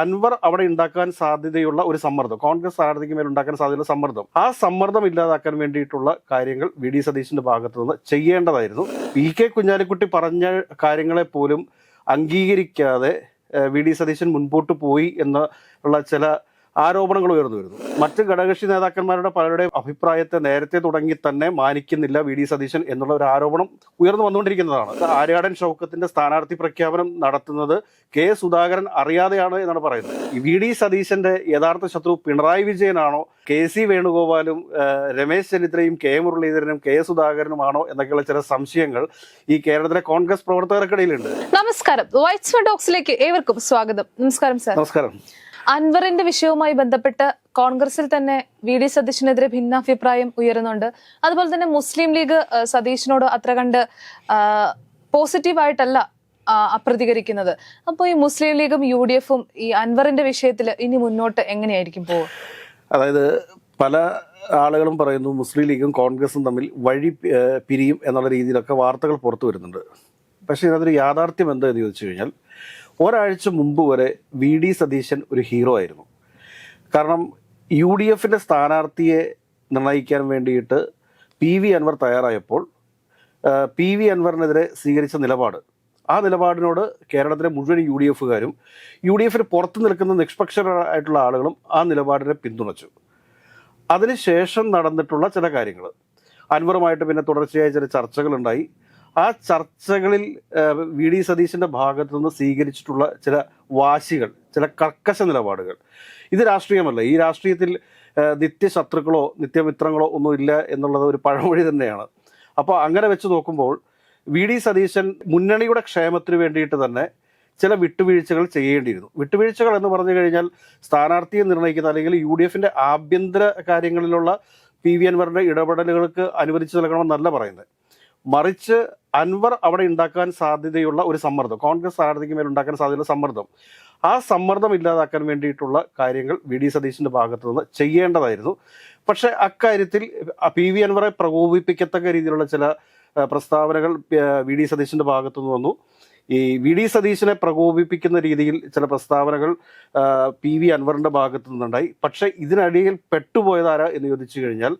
അൻവർ അവിടെ ഉണ്ടാക്കാൻ സാധ്യതയുള്ള ഒരു സമ്മർദ്ദം. കോൺഗ്രസ് സ്ഥാനാർത്ഥിക്ക് മേൽ ഉണ്ടാക്കാൻ സാധ്യതയുള്ള സമ്മർദ്ദം. ആ സമ്മർദ്ദം ഇല്ലാതാക്കാൻ വേണ്ടിയിട്ടുള്ള കാര്യങ്ങൾ വി ഡി സതീശിന്റെ ഭാഗത്തു നിന്ന് ചെയ്യേണ്ടതായിരുന്നു. പി കെ കുഞ്ഞാലിക്കുട്ടി പറഞ്ഞ കാര്യങ്ങളെ പോലും അംഗീകരിക്കാതെ വി ഡി സതീശൻ മുൻപോട്ട് പോയി എന്ന് ഉള്ള ചില ആരോപണങ്ങൾ ഉയർന്നു വരുന്നു. മറ്റ് ഘടകകക്ഷി നേതാക്കന്മാരുടെ പലരുടെ അഭിപ്രായത്തെ നേരത്തെ തുടങ്ങി തന്നെ മാനിക്കുന്നില്ല വി ഡി സതീശൻ എന്നുള്ള ഒരു ആരോപണം ഉയർന്നു വന്നുകൊണ്ടിരിക്കുന്നതാണ്. ആര്യാടൻ ഷൗക്കത്തിന്റെ സ്ഥാനാർത്ഥി പ്രഖ്യാപനം നടത്തുന്നത് കെ സുധാകരൻ അറിയാതെയാണ് എന്നാണ് പറയുന്നത്. വി ഡി സതീശന്റെ യഥാർത്ഥ ശത്രു പിണറായി വിജയനാണോ? കെ സി വേണുഗോപാലും രമേശ് ചെന്നിത്തലയും കെ മുരളീധരനും കെ സുധാകരനുമാണോ എന്നൊക്കെയുള്ള ചില സംശയങ്ങൾ ഈ കേരളത്തിലെ കോൺഗ്രസ് പ്രവർത്തകർക്കിടയിലുണ്ട്. നമസ്കാരം. വൈറ്റ്സ് ഡോക്സിലേക്ക് ഏവർക്കും സ്വാഗതം. നമസ്കാരം സർ. നമസ്കാരം. അൻവറിന്റെ വിഷയവുമായി ബന്ധപ്പെട്ട് കോൺഗ്രസിൽ തന്നെ വി ഡി സതീഷിനെതിരെ ഭിന്നാഭിപ്രായം ഉയരുന്നുണ്ട്. അതുപോലെ തന്നെ മുസ്ലിം ലീഗ് സതീഷിനോട് അത്ര കണ്ട് പോസിറ്റീവായിട്ടല്ല പ്രതികരിക്കുന്നത്. അപ്പോൾ ഈ മുസ്ലിം ലീഗും യു ഡി എഫും ഈ അൻവറിന്റെ വിഷയത്തിൽ ഇനി മുന്നോട്ട് എങ്ങനെയായിരിക്കും പോവുക? അതായത് പല ആളുകളും പറയുന്നു മുസ്ലിം ലീഗും കോൺഗ്രസും തമ്മിൽ വഴി പിരിയും എന്നുള്ള രീതിയിലൊക്കെ വാർത്തകൾ പുറത്തു വരുന്നുണ്ട്. പക്ഷേ ഇതിനകത്തൊരു യാഥാർത്ഥ്യം എന്താ എന്ന് ചോദിച്ചു കഴിഞ്ഞാൽ ഒരാഴ്ച മുമ്പ് വരെ വി ഡി സതീശൻ ഒരു ഹീറോ ആയിരുന്നു. കാരണം യു ഡി എഫിന്റെ സ്ഥാനാർത്ഥിയെ നിർണയിക്കാൻ വേണ്ടിയിട്ട് പി വി അൻവർ തയ്യാറായപ്പോൾ പി വി അൻവറിനെതിരെ സ്വീകരിച്ച നിലപാട്. ആ നിലപാടിനോട് കേരളത്തിലെ മുഴുവൻ യു ഡി എഫുകാരും യു ഡി എഫിന് പുറത്ത് നിൽക്കുന്ന നിഷ്പക്ഷരായിട്ടുള്ള ആളുകളും ആ നിലപാടിനെ പിന്തുണച്ചു. അതിനുശേഷം നടന്നിട്ടുള്ള ചില കാര്യങ്ങൾ അൻവറുമായിട്ട് പിന്നെ തുടർച്ചയായ ചില ചർച്ചകളുണ്ടായി. ആ ചർച്ചകളിൽ വി ഡി സതീശന്റെ ഭാഗത്തു നിന്ന് സ്വീകരിച്ചിട്ടുള്ള ചില വാശികൾ ചില കർക്കശ നിലപാടുകൾ. ഇത് രാഷ്ട്രീയമല്ല. ഈ രാഷ്ട്രീയത്തിൽ നിത്യശത്രുക്കളോ നിത്യമിത്രങ്ങളോ ഒന്നും ഇല്ല എന്നുള്ളത് ഒരു പഴമൊഴി തന്നെയാണ്. അപ്പോൾ അങ്ങനെ വെച്ച് നോക്കുമ്പോൾ വി ഡി സതീശൻ മുന്നണിയുടെ ക്ഷേമത്തിന് വേണ്ടിയിട്ട് തന്നെ ചില വിട്ടുവീഴ്ചകൾ ചെയ്യേണ്ടിയിരുന്നു. വിട്ടുവീഴ്ചകൾ എന്ന് പറഞ്ഞു കഴിഞ്ഞാൽ സ്ഥാനാർത്ഥിയെ നിർണയിക്കുന്ന അല്ലെങ്കിൽ യു ഡി എഫിന്റെ ആഭ്യന്തര കാര്യങ്ങളിലുള്ള പി വി അൻവറിന്റെ ഇടപെടലുകൾക്ക് അനുവദിച്ചു നൽകണമെന്നല്ല പറയുന്നത്. മറിച്ച് അൻവർ അവിടെ ഉണ്ടാക്കാൻ സാധ്യതയുള്ള ഒരു സമ്മർദ്ദം. കോൺഗ്രസ് സ്ഥാനാർത്ഥിക്ക് മേൽ ഉണ്ടാക്കാൻ സാധ്യതയുള്ള സമ്മർദ്ദം. ആ സമ്മർദ്ദം ഇല്ലാതാക്കാൻ വേണ്ടിയിട്ടുള്ള കാര്യങ്ങൾ വി ഡി സതീശന്റെ ഭാഗത്തു നിന്ന് ചെയ്യേണ്ടതായിരുന്നു. പക്ഷെ അക്കാര്യത്തിൽ പി വി അൻവറെ പ്രകോപിപ്പിക്കത്തക്ക രീതിയിലുള്ള ചില പ്രസ്താവനകൾ വി ഡി സതീശന്റെ ഭാഗത്തു നിന്ന് വന്നു. ഈ വി ഡി സതീശനെ പ്രകോപിപ്പിക്കുന്ന രീതിയിൽ ചില പ്രസ്താവനകൾ പി വി അൻവറിന്റെ ഭാഗത്തു നിന്നുണ്ടായി. പക്ഷേ ഇതിനടിയിൽ പെട്ടുപോയതാരാ എന്ന് ചോദിച്ചു കഴിഞ്ഞാൽ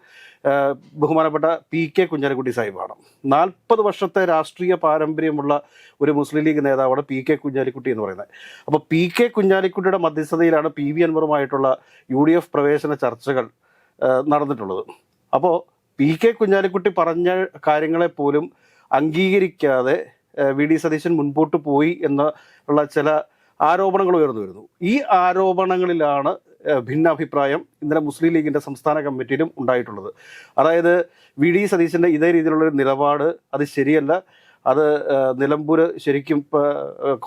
ബഹുമാനപ്പെട്ട പി കെ കുഞ്ഞാലിക്കുട്ടി സാഹിബാണ്. നാൽപ്പത് വർഷത്തെ രാഷ്ട്രീയ പാരമ്പര്യമുള്ള ഒരു മുസ്ലിം ലീഗ് നേതാവാണ് പി കെ കുഞ്ഞാലിക്കുട്ടി എന്ന് പറയുന്നത്. അപ്പോൾ പി കെ കുഞ്ഞാലിക്കുട്ടിയുടെ മധ്യസ്ഥതയിലാണ് പി വി അൻവറുമായിട്ടുള്ള യു ഡി എഫ് പ്രവേശന ചർച്ചകൾ നടന്നിട്ടുള്ളത്. അപ്പോൾ പി കെ കുഞ്ഞാലിക്കുട്ടി പറഞ്ഞ കാര്യങ്ങളെ പോലും അംഗീകരിക്കാതെ വി ഡി സതീശൻ മുൻപോട്ട് പോയി എന്നുള്ള ചില ആരോപണങ്ങൾ ഉയർന്നു വരുന്നു. ഈ ആരോപണങ്ങളിലാണ് ഭിന്നാഭിപ്രായം ഇന്നലെ മുസ്ലിം ലീഗിന്റെ സംസ്ഥാന കമ്മിറ്റിയിലും ഉണ്ടായിട്ടുള്ളത്. അതായത് വി ഡി സതീശന്റെ ഇതേ രീതിയിലുള്ള ഒരു നിലപാട് അത് ശരിയല്ല. അത് നിലമ്പൂർ ശരിക്കും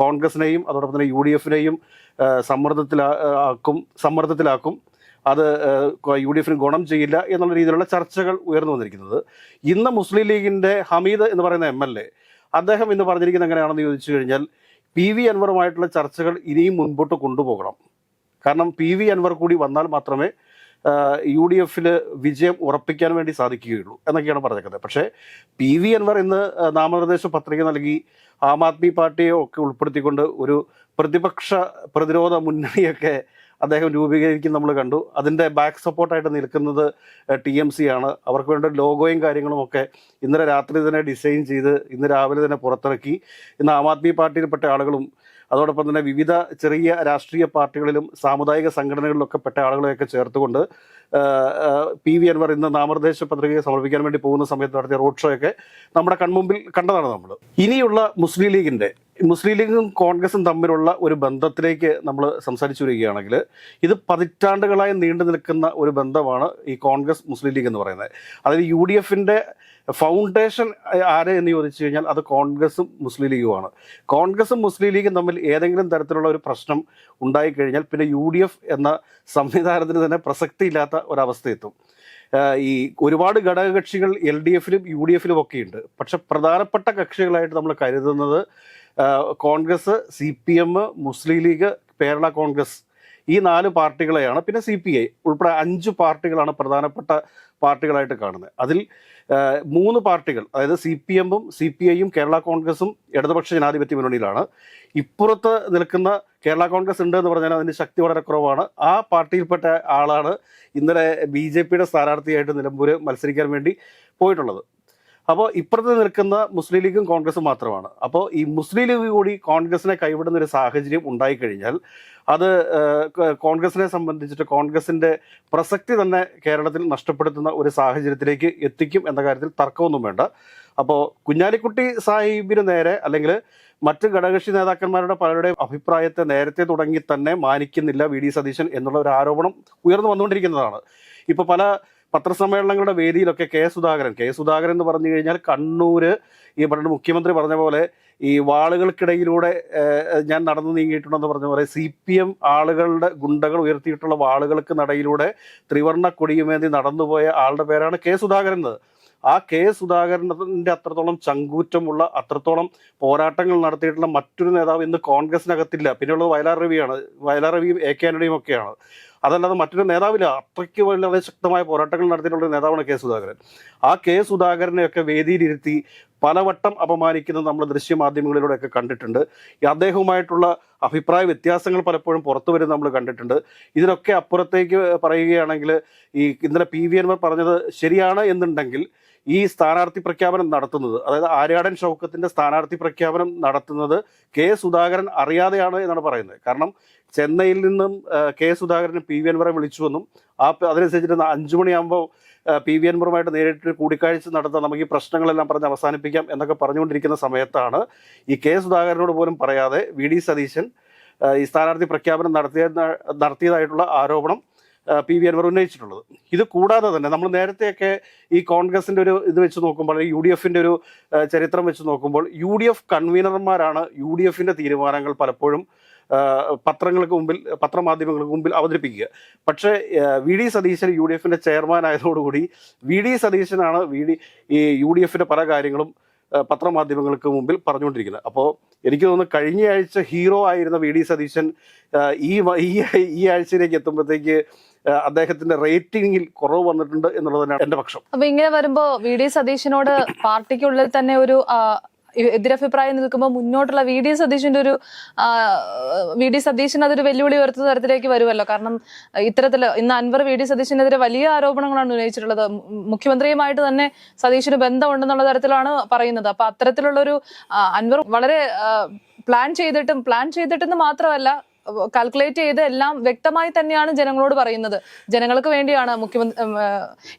കോൺഗ്രസിനെയും അതോടൊപ്പം തന്നെ യു ഡി എഫിനെയും സമ്മർദ്ദത്തിലാക്കും സമ്മർദ്ദത്തിലാക്കും. അത് യു ഡി എഫിന് ഗുണം ചെയ്യില്ല എന്നുള്ള രീതിയിലുള്ള ചർച്ചകൾ ഉയർന്നു വന്നിരിക്കുന്നത്. ഇന്ന് മുസ്ലിം ലീഗിന്റെ ഹമീദ് എന്ന് പറയുന്ന എം എൽ എ അദ്ദേഹം ഇന്ന് പറഞ്ഞിരിക്കുന്നത് എങ്ങനെയാണെന്ന് ചോദിച്ചു കഴിഞ്ഞാൽ പി വി അൻവറുമായിട്ടുള്ള ചർച്ചകൾ ഇനിയും മുൻപോട്ട് കൊണ്ടുപോകണം. കാരണം പി വി അൻവർ കൂടി വന്നാൽ മാത്രമേ യു ഡി എഫിൽ വിജയം ഉറപ്പിക്കാൻ വേണ്ടി സാധിക്കുകയുള്ളൂ എന്നൊക്കെയാണ് പറഞ്ഞേക്കുന്നത്. പക്ഷേ പി വി അൻവർ ഇന്ന് നാമനിർദ്ദേശ പത്രിക നൽകി ആം ആദ്മി പാർട്ടിയെ ഒക്കെ ഉൾപ്പെടുത്തിക്കൊണ്ട് ഒരു പ്രതിപക്ഷ പ്രതിരോധ മുന്നണിയൊക്കെ അദ്ദേഹം രൂപീകരിക്കും നമ്മൾ കണ്ടു. അതിന്റെ ബാക്ക് സപ്പോർട്ടായിട്ട് നിൽക്കുന്നത് ടി എം സി ആണ്. അവർക്ക് വേണ്ട ലോഗോയും കാര്യങ്ങളും ഒക്കെ ഇന്നലെ രാത്രി തന്നെ ഡിസൈൻ ചെയ്ത് ഇന്ന് രാവിലെ തന്നെ പുറത്തിറക്കി. ഇന്ന് ആം ആദ്മി പാർട്ടിയിൽപ്പെട്ട ആളുകളും അതോടൊപ്പം തന്നെ വിവിധ ചെറിയ രാഷ്ട്രീയ പാർട്ടികളിലും സാമുദായിക സംഘടനകളിലൊക്കെ പെട്ട ആളുകളെയൊക്കെ ചേർത്തുകൊണ്ട് പി വി അൻവർ ഇന്ന് നാമനിർദ്ദേശ പത്രികയെ സമർപ്പിക്കാൻ വേണ്ടി പോകുന്ന സമയത്ത് നടത്തിയ റോഡ് ഷോയൊക്കെ നമ്മുടെ കൺമുമ്പിൽ കണ്ടതാണ് നമ്മൾ. ഇനിയുള്ള മുസ്ലിം ലീഗിന്റെ മുസ്ലിം ലീഗും കോൺഗ്രസും തമ്മിലുള്ള ഒരു ബന്ധത്തിലേക്ക് നമ്മൾ സംസാരിച്ചു വരികയാണെങ്കിൽ ഇത് പതിറ്റാണ്ടുകളായി നീണ്ടു നിൽക്കുന്ന ഒരു ബന്ധമാണ് ഈ കോൺഗ്രസ് മുസ്ലിം ലീഗ് എന്ന് പറയുന്നത്. അതായത് യു ഡി എഫിന്റെ ഫൗണ്ടേഷൻ ആര് എന്ന് ചോദിച്ചു കഴിഞ്ഞാൽ അത് കോൺഗ്രസും മുസ്ലിം ലീഗുമാണ് കോൺഗ്രസും മുസ്ലിം ലീഗും തമ്മിൽ ഏതെങ്കിലും തരത്തിലുള്ള ഒരു പ്രശ്നം ഉണ്ടായിക്കഴിഞ്ഞാൽ പിന്നെ യു ഡി എഫ് എന്ന സംവിധാനത്തിന് തന്നെ പ്രസക്തിയില്ലാത്ത ഒരവസ്ഥ എത്തും ആഹ് ഈ ഒരുപാട് ഘടകകക്ഷികൾ എൽ ഡി എഫിലും യു ഡി എഫിലും ഒക്കെയുണ്ട്. പക്ഷെ പ്രധാനപ്പെട്ട കക്ഷികളായിട്ട് നമ്മൾ കരുതുന്നത് Congress C P M Muslim League Kerala Congress ഈ നാല് പാർട്ടികളെയാണ് പിന്നെ സി പി ഐ ഉൾപ്പെടെ അഞ്ച് പാർട്ടികളാണ് പ്രധാനപ്പെട്ട പാർട്ടികളായിട്ട് കാണുന്നത്. അതിൽ മൂന്ന് പാർട്ടികൾ അതായത് സി പി എമ്മും സി പി ഐയും കേരള കോൺഗ്രസും ഇടതുപക്ഷ ജനാധിപത്യ മുന്നണിയിലാണ്. ഇപ്പുറത്ത് നിൽക്കുന്ന കേരള കോൺഗ്രസ് ഉണ്ട് എന്ന് പറഞ്ഞാൽ അതിന്റെ ശക്തി വളരെ കുറവാണ്. ആ പാർട്ടിയിൽപ്പെട്ട ആളാണ് ഇന്നലെ ബി ജെ പിയുടെ സ്ഥാനാർത്ഥിയായിട്ട് നിലമ്പൂര് മത്സരിക്കാൻ വേണ്ടി പോയിട്ടുള്ളത്. അപ്പോൾ ഇപ്പുറത്ത് നിൽക്കുന്ന മുസ്ലിം ലീഗും കോൺഗ്രസും മാത്രമാണ്. അപ്പോൾ ഈ മുസ്ലിം ലീഗ് കൂടി കോൺഗ്രസിനെ കൈവിടുന്ന ഒരു സാഹചര്യം ഉണ്ടായിക്കഴിഞ്ഞാൽ അത് കോൺഗ്രസിനെ സംബന്ധിച്ചിട്ട് കോൺഗ്രസിന്റെ പ്രസക്തി തന്നെ കേരളത്തിൽ നഷ്ടപ്പെടുത്തുന്ന ഒരു സാഹചര്യത്തിലേക്ക് എത്തിക്കും എന്ന കാര്യത്തിൽ തർക്കമൊന്നും വേണ്ട. അപ്പോൾ കുഞ്ഞാലിക്കുട്ടി സാഹിബിന് നേരെ അല്ലെങ്കിൽ മറ്റ് ഘടകകക്ഷി നേതാക്കന്മാരുടെ പലരുടെയും അഭിപ്രായത്തെ നേരത്തെ തുടങ്ങി തന്നെ മാനിക്കുന്നില്ല വി. ഡി. സതീശൻ എന്നുള്ള ഒരു ആരോപണം ഉയർന്നു വന്നുകൊണ്ടിരിക്കുന്നതാണ്. ഇപ്പോൾ പല പത്രസമ്മേളനങ്ങളുടെ വേദിയിലൊക്കെ കെ സുധാകരൻ കെ സുധാകരൻ എന്ന് പറഞ്ഞു കഴിഞ്ഞാൽ കണ്ണൂര് ഈ പറഞ്ഞ മുഖ്യമന്ത്രി പറഞ്ഞ പോലെ ഈ വാളുകൾക്കിടയിലൂടെ ഞാൻ നടന്നു നീങ്ങിയിട്ടുണ്ടെന്ന് പറഞ്ഞ പോലെ സി പി എം ആളുകളുടെ ഗുണ്ടകൾ ഉയർത്തിയിട്ടുള്ള വാളുകൾക്ക് നടയിലൂടെ ത്രിവർണ കൊടിയുമേന്തി നടന്നുപോയ ആളുടെ പേരാണ് കെ സുധാകരൻ എന്നത് ആ കെ സുധാകരന്റെ അത്രത്തോളം ചങ്കൂറ്റമുള്ള അത്രത്തോളം പോരാട്ടങ്ങൾ നടത്തിയിട്ടുള്ള മറ്റൊരു നേതാവ് ഇന്ന് കോൺഗ്രസിനകത്തില്ല. പിന്നെയുള്ളത് വയലാർ രവിയാണ്. വയലാർ രവിയും എ കെ ആന്റണിയും ഒക്കെയാണ്. അതല്ലാതെ മറ്റൊരു നേതാവില്ല. അത്രയ്ക്ക് വളരെ ശക്തമായ പോരാട്ടങ്ങൾ നടത്തിയിട്ടുള്ള നേതാവാണ് കെ സുധാകരൻ. ആ കെ സുധാകരനെയൊക്കെ വേദിയിലിരുത്തി പലവട്ടം അപമാനിക്കുന്നത് നമ്മൾ ദൃശ്യമാധ്യമങ്ങളിലൂടെയൊക്കെ കണ്ടിട്ടുണ്ട്. അദ്ദേഹവുമായിട്ടുള്ള അഭിപ്രായ വ്യത്യാസങ്ങൾ പലപ്പോഴും പുറത്തു വരുന്നത് നമ്മൾ കണ്ടിട്ടുണ്ട്. ഇതിനൊക്കെ അപ്പുറത്തേക്ക് പറയുകയാണെങ്കിൽ ഈ ഇന്നലെ പി വി എൻവർ പറഞ്ഞത് ശരിയാണ് എന്നുണ്ടെങ്കിൽ ഈ സ്ഥാനാർത്ഥി പ്രഖ്യാപനം നടത്തുന്നത് അതായത് ആര്യാടൻ ഷൗക്കത്തിന്റെ സ്ഥാനാർത്ഥി പ്രഖ്യാപനം നടത്തുന്നത് കെ സുധാകരൻ അറിയാതെയാണ് എന്നാണ് പറയുന്നത്. കാരണം ചെന്നൈയിൽ നിന്നും കെ സുധാകരൻ പി വി എൻവറെ വിളിച്ചുവെന്നും ആ അതിനനുസരിച്ചിട്ട് അഞ്ചു മണിയാകുമ്പോൾ പി വി എൻവറുമായിട്ട് നേരിട്ട് കൂടിക്കാഴ്ച നടത്താൻ നമുക്ക് ഈ പ്രശ്നങ്ങളെല്ലാം പറഞ്ഞ് അവസാനിപ്പിക്കാം എന്നൊക്കെ പറഞ്ഞുകൊണ്ടിരിക്കുന്ന സമയത്താണ് ഈ കെ സുധാകരനോട് പോലും പറയാതെ വി ഡി സതീശൻ ഈ സ്ഥാനാർത്ഥി പ്രഖ്യാപനം നടത്തിയ നടത്തിയതായിട്ടുള്ള ആരോപണം പി. വി. അൻവർ ഉന്നയിച്ചിട്ടുള്ളത്. ഇത് കൂടാതെ തന്നെ നമ്മൾ നേരത്തെയൊക്കെ ഈ കോൺഗ്രസിന്റെ ഒരു ഇത് വെച്ച് നോക്കുമ്പോൾ അല്ലെങ്കിൽ യു ഡി എഫിന്റെ ഒരു ചരിത്രം വെച്ച് നോക്കുമ്പോൾ യു ഡി എഫ് കൺവീനർമാരാണ് യു ഡി എഫിന്റെ തീരുമാനങ്ങൾ പലപ്പോഴും പത്രങ്ങൾക്ക് മുമ്പിൽ പത്രമാധ്യമങ്ങൾക്ക് മുമ്പിൽ അവതരിപ്പിക്കുക. പക്ഷേ V. D. Satheesan U D എഫിന്റെ ചെയർമാൻ ആയതോടുകൂടി വി. ഡി. സതീശനാണ് വി. ഡി. ഈ യു ഡി എഫിന്റെ പല കാര്യങ്ങളും പത്രമാധ്യമങ്ങൾക്ക് മുമ്പിൽ പറഞ്ഞുകൊണ്ടിരിക്കുന്നത്. അപ്പോൾ എനിക്ക് തോന്നുന്നു കഴിഞ്ഞ ആഴ്ച ഹീറോ ആയിരുന്ന വി. ഡി. സതീശൻ ഈ ഈ ആഴ്ചയിലേക്ക് എത്തുമ്പോഴത്തേക്ക് അദ്ദേഹത്തിന്റെ റേറ്റിംഗിൽ കുറവ് വന്നിട്ടുണ്ട് എന്നുള്ളത് തന്നെയാണ് എന്റെ പക്ഷം. അപ്പൊ ഇങ്ങനെ വരുമ്പോ വി ഡി സതീശനോട് പാർട്ടിക്കുള്ളിൽ തന്നെ ഒരു എതിരഭിപ്രായം നിൽക്കുമ്പോൾ മുന്നോട്ടുള്ള വി ഡി സതീശന്റെ ഒരു വി ഡി സതീശൻ അതൊരു വെല്ലുവിളി ഉയർത്തുന്ന തരത്തിലേക്ക് വരുമല്ലോ? കാരണം ഇത്തരത്തിൽ ഇന്ന് അൻവർ വി ഡി സതീശനെതിരെ വലിയ ആരോപണങ്ങളാണ് ഉന്നയിച്ചിട്ടുള്ളത്. മുഖ്യമന്ത്രിയുമായിട്ട് തന്നെ സതീശന് ബന്ധമുണ്ടെന്നുള്ള തരത്തിലാണ് പറയുന്നത്. അപ്പൊ അത്തരത്തിലുള്ള ഒരു അൻവർ വളരെ പ്ലാൻ ചെയ്തിട്ടും പ്ലാൻ ചെയ്തിട്ടെന്ന് മാത്രമല്ല കാൽക്കുലേറ്റ് ചെയ്ത് എല്ലാം വ്യക്തമായി തന്നെയാണ് ജനങ്ങളോട് പറയുന്നത്. ജനങ്ങൾക്ക് വേണ്ടിയാണ് മുഖ്യമന്ത്രി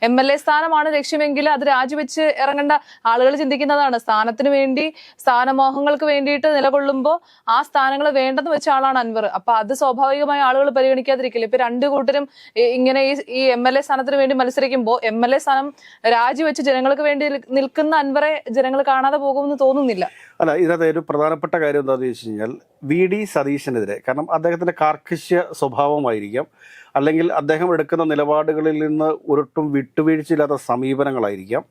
എം എൽ എ സ്ഥാനമാണ് ലക്ഷ്യമെങ്കിൽ അത് രാജിവെച്ച് ഇറങ്ങേണ്ട ആളുകൾ ചിന്തിക്കുന്നതാണ്. സ്ഥാനത്തിന് വേണ്ടി സ്ഥാനമോഹങ്ങൾക്ക് വേണ്ടിയിട്ട് നിലകൊള്ളുമ്പോൾ ആ സ്ഥാനങ്ങൾ വേണ്ടെന്ന് വെച്ച ആളാണ് അൻവർ. അപ്പൊ അത് സ്വാഭാവികമായി ആളുകൾ പരിഗണിക്കാതിരിക്കില്ല. ഇപ്പൊ രണ്ടു കൂട്ടരും ഇങ്ങനെ ഈ എം എൽ എ സ്ഥാനത്തിന് വേണ്ടി മത്സരിക്കുമ്പോൾ എം എൽ എ സ്ഥാനം രാജിവെച്ച് ജനങ്ങൾക്ക് വേണ്ടി നിൽക്കുന്ന അൻവറെ ജനങ്ങൾ കാണാതെ പോകുമെന്ന് തോന്നുന്നില്ല. അല്ല ഇതിനകത്ത് ഒരു പ്രധാനപ്പെട്ട കാര്യം എന്താണെന്ന് വെച്ച് കഴിഞ്ഞാൽ വി ഡി സതീശനെതിരെ കാരണം അദ്ദേഹത്തിന്റെ കാർക്കശ്യ സ്വഭാവമായിരിക്കാം അല്ലെങ്കിൽ അദ്ദേഹം എടുക്കുന്ന നിലപാടുകളിൽ നിന്ന് ഒരിട്ടും വിട്ടുവീഴ്ചയില്ലാത്ത സമീപനങ്ങളായിരിക്കാം.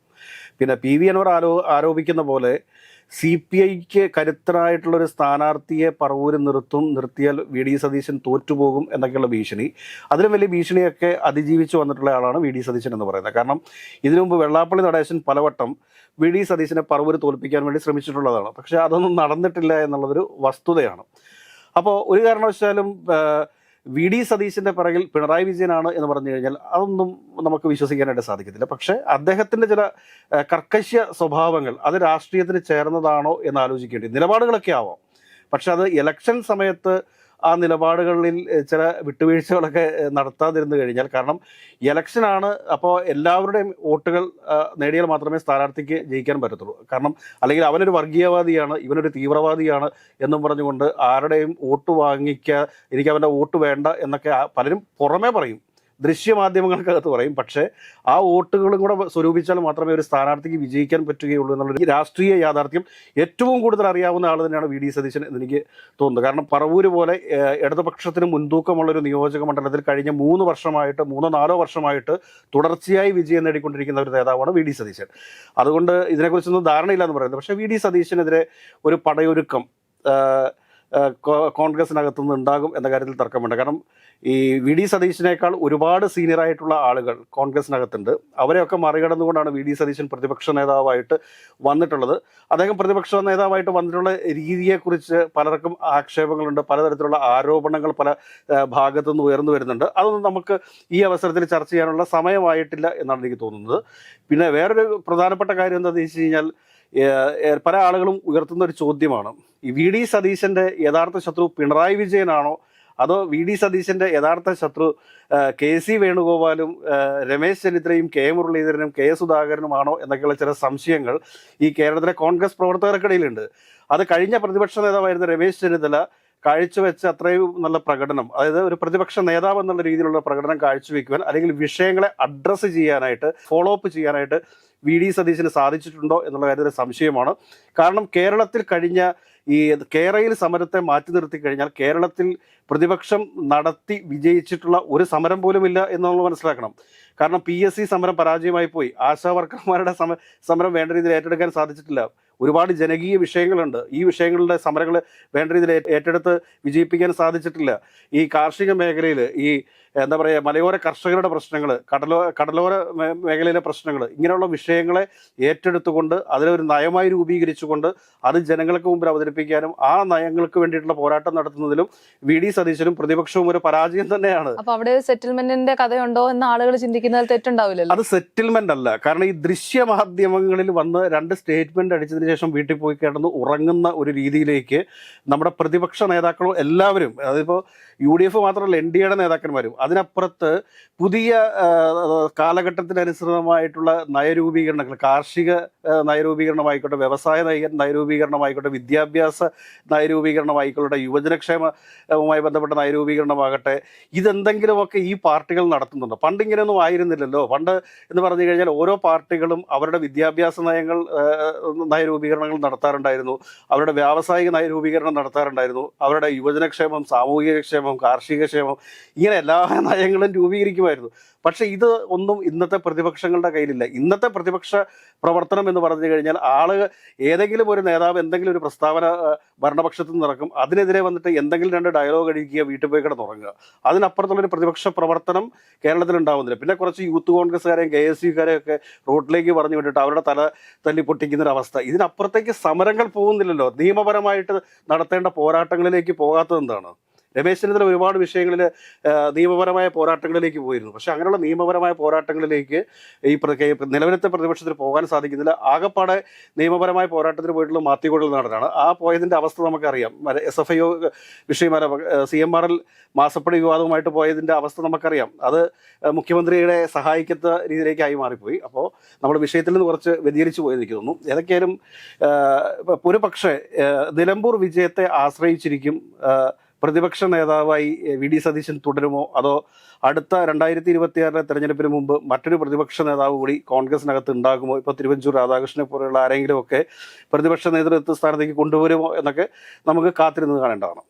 പിന്നെ പി വി അൻവർ ആരോ ആരോപിക്കുന്ന പോലെ സി പി ഐക്ക് കരുത്തരായിട്ടുള്ള ഒരു സ്ഥാനാർത്ഥിയെ പറവൂര് നിർത്തും നിർത്തിയാൽ വി ഡി സതീശൻ തോറ്റുപോകും എന്നൊക്കെയുള്ള ഭീഷണി. അതിലും വലിയ ഭീഷണിയൊക്കെ അതിജീവിച്ച് വന്നിട്ടുള്ള ആളാണ് വി ഡി സതീശൻ എന്ന് പറയുന്നത്. കാരണം ഇതിനു മുമ്പ് വെള്ളാപ്പള്ളി നടേശൻ പലവട്ടം വി ഡി സതീശനെ പറവൂര് തോൽപ്പിക്കാൻ വേണ്ടി ശ്രമിച്ചിട്ടുള്ളതാണ്. പക്ഷേ അതൊന്നും നടന്നിട്ടില്ല എന്നുള്ളതൊരു വസ്തുതയാണ്. അപ്പോൾ ഒരു കാരണവശാലും വി ഡി സതീശന്റെ പിറകിൽ പിണറായി വിജയനാണ് എന്ന് പറഞ്ഞു കഴിഞ്ഞാൽ അതൊന്നും നമുക്ക് വിശ്വസിക്കാനായിട്ട് സാധിക്കത്തില്ല. പക്ഷേ അദ്ദേഹത്തിന്റെ ചില കർക്കശ്യ സ്വഭാവങ്ങൾ അത് രാഷ്ട്രീയത്തിന് ചേർന്നതാണോ എന്ന് ആലോചിക്കേണ്ടി നിലപാടുകളൊക്കെ ആവാം. പക്ഷെ അത് ഇലക്ഷൻ സമയത്ത് ആ നിലപാടുകളിൽ ചില വിട്ടുവീഴ്ചകളൊക്കെ നടത്താതിരുന്നു കഴിഞ്ഞാൽ കാരണം ഇലക്ഷനാണ് അപ്പോൾ എല്ലാവരുടെയും വോട്ടുകൾ നേടിയാൽ മാത്രമേ സ്ഥാനാർത്ഥിക്ക് ജയിക്കാൻ പറ്റത്തുള്ളൂ. കാരണം അല്ലെങ്കിൽ അവനൊരു വർഗീയവാദിയാണ് ഇവനൊരു തീവ്രവാദിയാണ് എന്നും പറഞ്ഞുകൊണ്ട് ആരുടെയും വോട്ട് വാങ്ങിക്കുക എനിക്ക് അവന്റെ വോട്ട് വേണ്ട എന്നൊക്കെ പലരും പുറമേ പറയും. ദൃശ്യമാധ്യമങ്ങൾക്കകത്ത് പറയും. പക്ഷേ ആ വോട്ടുകളും കൂടെ സ്വരൂപിച്ചാൽ മാത്രമേ ഒരു സ്ഥാനാർത്ഥിക്ക് വിജയിക്കാൻ പറ്റുകയുള്ളൂ എന്നുള്ള ഈ രാഷ്ട്രീയ യാഥാർത്ഥ്യം ഏറ്റവും കൂടുതൽ അറിയാവുന്ന ആൾ തന്നെയാണ് വി. ഡി. സതീശൻ എന്നെനിക്ക് തോന്നുന്നത് കാരണം പറവൂര് പോലെ ഇടതുപക്ഷത്തിന് മുൻതൂക്കമുള്ള ഒരു നിയോജക മണ്ഡലത്തിൽ കഴിഞ്ഞ മൂന്ന് വർഷമായിട്ട് മൂന്നോ നാലോ വർഷമായിട്ട് തുടർച്ചയായി വിജയം നേടിക്കൊണ്ടിരിക്കുന്ന ഒരു നേതാവാണ് വി. ഡി. സതീശൻ. അതുകൊണ്ട് ഇതിനെക്കുറിച്ചൊന്നും ധാരണയില്ല എന്ന് പറയുന്നത്. പക്ഷേ വി. ഡി. സതീശനെതിരെ ഒരു പടയൊരുക്കം കോൺഗ്രസിനകത്തുനിന്ന് ഉണ്ടാകും എന്ന കാര്യത്തിൽ തർക്കമുണ്ട്. കാരണം ഈ വി ഡി സതീശിനേക്കാൾ ഒരുപാട് സീനിയറായിട്ടുള്ള ആളുകൾ കോൺഗ്രസിനകത്തുണ്ട്. അവരെയൊക്കെ മറികടന്നുകൊണ്ടാണ് വി ഡി സതീശൻ പ്രതിപക്ഷ നേതാവായിട്ട് വന്നിട്ടുള്ളത്. അദ്ദേഹം പ്രതിപക്ഷ നേതാവായിട്ട് വന്നിട്ടുള്ള രീതിയെക്കുറിച്ച് പലർക്കും ആക്ഷേപങ്ങളുണ്ട്. പലതരത്തിലുള്ള ആരോപണങ്ങൾ പല ഭാഗത്തു നിന്ന് ഉയർന്നു വരുന്നുണ്ട്. അതൊന്നും നമുക്ക് ഈ അവസരത്തിൽ ചർച്ച ചെയ്യാനുള്ള സമയമായിട്ടില്ല എന്നാണ് എനിക്ക് തോന്നുന്നത്. പിന്നെ വേറൊരു പ്രധാനപ്പെട്ട കാര്യം എന്താണെന്ന് വെച്ച് കഴിഞ്ഞാൽ പല ആളുകളും ഉയർത്തുന്ന ഒരു ചോദ്യമാണ്. ഈ വി ഡി സതീശന്റെ യഥാർത്ഥ ശത്രു പിണറായി വിജയനാണോ അതോ വി ഡി സതീശന്റെ യഥാർത്ഥ ശത്രു കെ സി വേണുഗോപാലും രമേശ് ചെന്നിത്തലയും കെ മുരളീധരനും കെ സുധാകരനുമാണോ എന്നൊക്കെയുള്ള ചില സംശയങ്ങൾ ഈ കേരളത്തിലെ കോൺഗ്രസ് പ്രവർത്തകർക്കിടയിലുണ്ട്. അത് കഴിഞ്ഞ പ്രതിപക്ഷ നേതാവായിരുന്ന രമേശ് ചെന്നിത്തല കാഴ്ചവെച്ച അത്രയും നല്ല പ്രകടനം അതായത് ഒരു പ്രതിപക്ഷ നേതാവ് എന്നുള്ള രീതിയിലുള്ള പ്രകടനം കാഴ്ചവെക്കുവാൻ അല്ലെങ്കിൽ വിഷയങ്ങളെ അഡ്രസ്സ് ചെയ്യാനായിട്ട് ഫോളോ അപ്പ് ചെയ്യാനായിട്ട് വി ഡി സതീശന് സാധിച്ചിട്ടുണ്ടോ എന്നുള്ള കാര്യത്തിൽ സംശയമാണ്. കാരണം കേരളത്തിൽ കഴിഞ്ഞ ഈ കേരളയിൽ സമരത്തെ മാറ്റി നിർത്തി കഴിഞ്ഞാൽ കേരളത്തിൽ പ്രതിപക്ഷം നടത്തി വിജയിച്ചിട്ടുള്ള ഒരു സമരം പോലും ഇല്ല എന്ന് നമ്മൾ മനസ്സിലാക്കണം. കാരണം പി എസ് സി സമരം പരാജയമായി പോയി. ആശാ വർക്കർമാരുടെ സമ സമരം വേണ്ട രീതിയിൽ ഏറ്റെടുക്കാൻ സാധിച്ചിട്ടില്ല. ഒരുപാട് ജനകീയ വിഷയങ്ങളുണ്ട്. ഈ വിഷയങ്ങളുടെ സമരങ്ങൾ വേണ്ട രീതിയിൽ ഏറ്റെടുത്ത് വിജയിപ്പിക്കാൻ സാധിച്ചിട്ടില്ല. ഈ കാർഷിക മേഖലയിൽ ഈ എന്താ പറയുക മലയോര കർഷകരുടെ പ്രശ്നങ്ങൾ കടലോ കടലോര മേഖലയിലെ പ്രശ്നങ്ങൾ ഇങ്ങനെയുള്ള വിഷയങ്ങളെ ഏറ്റെടുത്തുകൊണ്ട് അതിലൊരു നയമായി രൂപീകരിച്ചുകൊണ്ട് അത് ജനങ്ങൾക്ക് മുമ്പിൽ അവതരിപ്പിക്കാനും ആ നയങ്ങൾക്ക് വേണ്ടിയിട്ടുള്ള പോരാട്ടം നടത്തുന്നതിലും വി. ഡി. സതീശനും പ്രതിപക്ഷവും ഒരു പരാജയം തന്നെയാണ്. അപ്പൊ അവിടെ സെറ്റിൽമെന്റിന്റെ കഥയുണ്ടോ എന്ന് ആളുകൾ ചിന്തിക്കുന്നതിൽ തെറ്റുണ്ടാവില്ലല്ലോ. അത് സെറ്റിൽമെന്റ് അല്ല. കാരണം ഈ ദൃശ്യമാധ്യമങ്ങളിൽ വന്ന് രണ്ട് സ്റ്റേറ്റ്മെന്റ് അടിച്ചതിന് ശേഷം വീട്ടിൽ പോയി കിടന്ന് ഉറങ്ങുന്ന ഒരു രീതിയിലേക്ക് നമ്മുടെ പ്രതിപക്ഷ നേതാക്കളും എല്ലാവരും അതിപ്പോ യു ഡി എഫ് മാത്രമല്ല എൻ ഡി എയുടെ നേതാക്കന്മാരും അതിനപ്പുറത്ത് പുതിയ കാലഘട്ടത്തിനനുസൃതമായിട്ടുള്ള നയരൂപീകരണങ്ങൾ കാർഷിക നയരൂപീകരണമായിക്കോട്ടെ വ്യവസായ നയ നയരൂപീകരണമായിക്കോട്ടെ വിദ്യാഭ്യാസ നയരൂപീകരണമായിക്കോട്ടെ യുവജനക്ഷേമവുമായി ബന്ധപ്പെട്ട നയരൂപീകരണമാകട്ടെ ഇതെന്തെങ്കിലുമൊക്കെ ഈ പാർട്ടികൾ നടത്തുന്നുണ്ട്? പണ്ട് ഇങ്ങനെയൊന്നും ആയിരുന്നില്ലല്ലോ പണ്ട് എന്ന് പറഞ്ഞു കഴിഞ്ഞാൽ ഓരോ പാർട്ടികളും അവരുടെ വിദ്യാഭ്യാസ നയങ്ങൾ നയരൂപീകരണങ്ങൾ നടത്താറുണ്ടായിരുന്നു. അവരുടെ വ്യാവസായിക നയരൂപീകരണം നടത്താറുണ്ടായിരുന്നു. അവരുടെ യുവജനക്ഷേമം സാമൂഹികക്ഷേമം കാർഷികക്ഷേമം കാർഷിക ക്ഷേമം ഇങ്ങനെ എല്ലാ നയങ്ങളും രൂപീകരിക്കുമായിരുന്നു. പക്ഷെ ഇത് ഒന്നും ഇന്നത്തെ പ്രതിപക്ഷങ്ങളുടെ കയ്യിലില്ല. ഇന്നത്തെ പ്രതിപക്ഷ പ്രവർത്തനം എന്ന് പറഞ്ഞു കഴിഞ്ഞാൽ ആളുകൾ ഏതെങ്കിലും ഒരു നേതാവ് എന്തെങ്കിലും ഒരു പ്രസ്താവന ഭരണപക്ഷത്ത് നിന്ന് അതിനെതിരെ വന്നിട്ട് എന്തെങ്കിലും രണ്ട് ഡയലോഗ് അടിക്കുക വീട്ടിൽ പോയി കിടന്നുറങ്ങുക അതിനപ്പുറത്തുള്ളൊരു പ്രതിപക്ഷ പ്രവർത്തനം കേരളത്തിൽ ഉണ്ടാവുന്നില്ല. പിന്നെ കുറച്ച് യൂത്ത് കോൺഗ്രസ്സുകാരെയും കെ എസ് യുക്കാരെയും ഒക്കെ റോഡിലേക്ക് പറഞ്ഞു വിട്ടിട്ട് അവരുടെ തല തല്ലി പൊട്ടിക്കുന്ന ഒരു അവസ്ഥ. ഇതിനപ്പുറത്തേക്ക് സമരങ്ങൾ പോകുന്നില്ലല്ലോ. നിയമപരമായിട്ട് നടത്തേണ്ട പോരാട്ടങ്ങളിലേക്ക് പോകാത്തത് എന്താണ്? രമേശ് ചെന്നിത്തല ഒരുപാട് വിഷയങ്ങളിൽ നിയമപരമായ പോരാട്ടങ്ങളിലേക്ക് പോയിരുന്നു. പക്ഷെ അങ്ങനെയുള്ള നിയമപരമായ പോരാട്ടങ്ങളിലേക്ക് ഈ നിലവിലത്തെ പ്രതിപക്ഷത്തിന് പോകാൻ സാധിക്കുന്നില്ല. ആകപ്പാടെ നിയമപരമായ പോരാട്ടത്തിന് പോയിട്ടുള്ള മാത്യകൊഴൽ നടനാണ്. ആ പോയതിന്റെ അവസ്ഥ നമുക്കറിയാം. എസ് എഫ് ഐ ഒ വിഷയമായ സി എം ആർ എൽ മാസപ്പടി വിവാദവുമായിട്ട് പോയതിന്റെ അവസ്ഥ നമുക്കറിയാം. അത് മുഖ്യമന്ത്രിയുടെ സഹായിക്കത്ത രീതിയിലേക്കായി മാറിപ്പോയി. അപ്പോൾ നമ്മുടെ വിഷയത്തിൽ നിന്ന് കുറച്ച് വ്യതിചലിച്ചു പോയി എനിക്ക് തോന്നുന്നു. ഏതൊക്കെയാലും ഒരു പക്ഷേ നിലമ്പൂർ വിജയത്തെ ആശ്രയിച്ചിരിക്കും പ്രതിപക്ഷ നേതാവായി വി. ഡി. സതീശൻ തുടരുമോ? അതോ അടുത്ത രണ്ടായിരത്തി ഇരുപത്തിയാറിലെ തെരഞ്ഞെടുപ്പിന് മുമ്പ് മറ്റൊരു പ്രതിപക്ഷ നേതാവ് കൂടി കോൺഗ്രസിനകത്ത് ഉണ്ടാകുമോ? ഇപ്പോൾ തിരുവഞ്ചൂർ രാധാകൃഷ്ണനെ പോലെയുള്ള ആരെങ്കിലും ഒക്കെ പ്രതിപക്ഷ നേതൃത്വ സ്ഥാനത്തേക്ക് കൊണ്ടുവരുമോ എന്നൊക്കെ നമുക്ക് കാത്തിരുന്ന് കാണേണ്ടതാണ്.